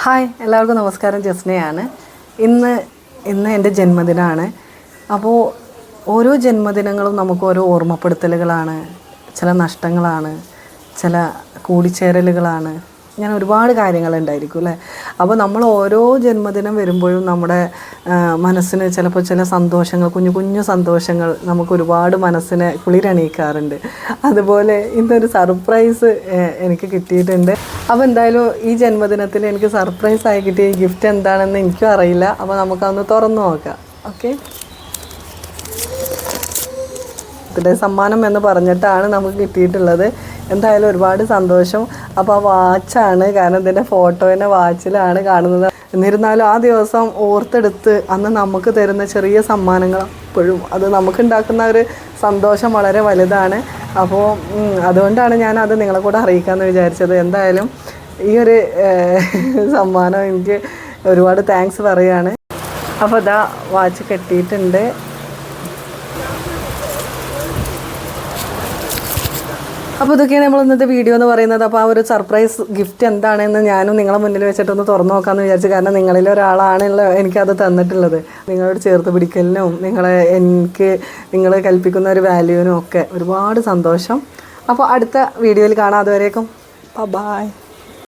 Hi എല്ലാവർക്കും നമസ്കാരം. ജസ്നയാണ്. ഇന്ന് ഇന്ന് എന്റെ ജന്മദിനമാണ് അപ്പോൾ ഓരോ ജന്മദിനങ്ങളും നമുക്ക് ഓരോ ഓർമ്മപ്പെടുത്തലുകളാണ്. ചില നഷ്ടങ്ങളാണ്. ചില കൂടിച്ചേരലുകളാണ്. ഞാൻ ഒരുപാട് കാര്യങ്ങളുണ്ടായിരിക്കും അല്ലേ? അപ്പോൾ നമ്മൾ ഓരോ ജന്മദിനം വരുമ്പോഴും നമ്മുടെ മനസ്സിന് ചിലപ്പോൾ ചില സന്തോഷങ്ങൾ കുഞ്ഞു കുഞ്ഞു സന്തോഷങ്ങൾ നമുക്ക് ഒരുപാട് മനസ്സിനെ കുളിരണിയിക്കാറുണ്ട്. അതുപോലെ ഇന്നൊരു സർപ്രൈസ് എനിക്ക് കിട്ടിയിട്ടുണ്ട്. അപ്പോൾ എന്തായാലും ഈ ജന്മദിനത്തിൽ എനിക്ക് സർപ്രൈസ് ആയി കിട്ടിയ ഗിഫ്റ്റ് എന്താണെന്ന് എനിക്കും അറിയില്ല. അപ്പോൾ നമുക്കതൊന്ന് തുറന്നു നോക്കാം. ഓക്കെ സമ്മാനം എന്ന് പറഞ്ഞിട്ടാണ് നമുക്ക് കിട്ടിയിട്ടുള്ളത്. എന്തായാലും ഒരുപാട് സന്തോഷം. അപ്പോൾ ആ വാച്ചാണ് കാരണം ഇതിന്റെ ഫോട്ടോനെ വാച്ചിലാണ് കാണുന്നത്. എന്നിരുന്നാലും ആ ദിവസം ഓർത്തെടുത്ത് അന്ന് നമുക്ക് തരുന്ന ചെറിയ സമ്മാനങ്ങൾ അപ്പോഴും അത് നമുക്കുണ്ടാക്കുന്ന ഒരു സന്തോഷം വളരെ വലുതാണ്. അപ്പോൾ അതുകൊണ്ടാണ് ഞാൻ അത് നിങ്ങളെ കൂടെ അറിയിക്കാമെന്ന് വിചാരിച്ചത്. എന്തായാലും ഈ ഒരു സമ്മാനം എനിക്ക് ഒരുപാട് താങ്ക്സ് പറയുകയാണ് അപ്പോൾ ഇതാ വാച്ച് കെട്ടിയിട്ടുണ്ട്. അപ്പോൾ ഇതൊക്കെയാണ് നമ്മൾ ഇന്നത്തെ വീഡിയോ എന്ന് പറയുന്നത്. അപ്പോൾ ആ ഒരു സർപ്രൈസ് ഗിഫ്റ്റ് എന്താണെന്ന് ഞാനും നിങ്ങളെ മുന്നിൽ വെച്ചിട്ടൊന്ന് തുറന്നു നോക്കാമെന്ന് വിചാരിച്ചു കാരണം നിങ്ങളിൽ എനിക്കത് തന്നിട്ടുള്ളത്. നിങ്ങളോട് ചേർത്ത് പിടിക്കലിനും നിങ്ങളെ എനിക്ക് നിങ്ങൾ കൽപ്പിക്കുന്ന ഒരു വാല്യൂവിനും ഒക്കെ ഒരുപാട് സന്തോഷം. അപ്പോൾ അടുത്ത വീഡിയോയിൽ കാണാം. അതുവരേക്കും ബൈ